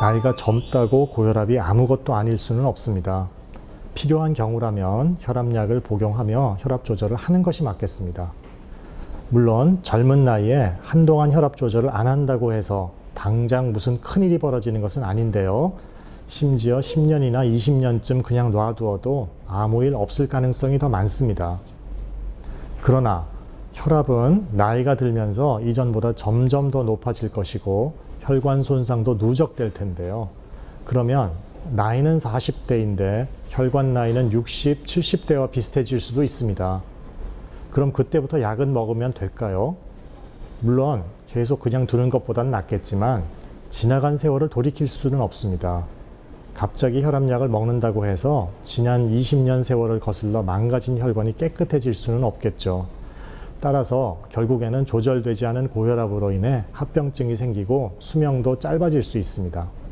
나이가 젊다고 고혈압이 아무것도 아닐 수는 없습니다. 필요한 경우라면 혈압약을 복용하며 혈압 조절을 하는 것이 맞겠습니다. 물론 젊은 나이에 한동안 혈압 조절을 안 한다고 해서 당장 무슨 큰일이 벌어지는 것은 아닌데요. 심지어 10년이나 20년쯤 그냥 놔두어도 아무 일 없을 가능성이 더 많습니다. 그러나 혈압은 나이가 들면서 이전보다 점점 더 높아질 것이고 혈관 손상도 누적될 텐데요. 그러면 나이는 40대인데 혈관 나이는 60, 70대와 비슷해질 수도 있습니다. 그럼 그때부터 약은 먹으면 될까요? 물론 계속 그냥 두는 것보단 낫겠지만 지나간 세월을 돌이킬 수는 없습니다. 갑자기 혈압약을 먹는다고 해서 지난 20년 세월을 거슬러 망가진 혈관이 깨끗해질 수는 없겠죠. 따라서 결국에는 조절되지 않은 고혈압으로 인해 합병증이 생기고 수명도 짧아질 수 있습니다.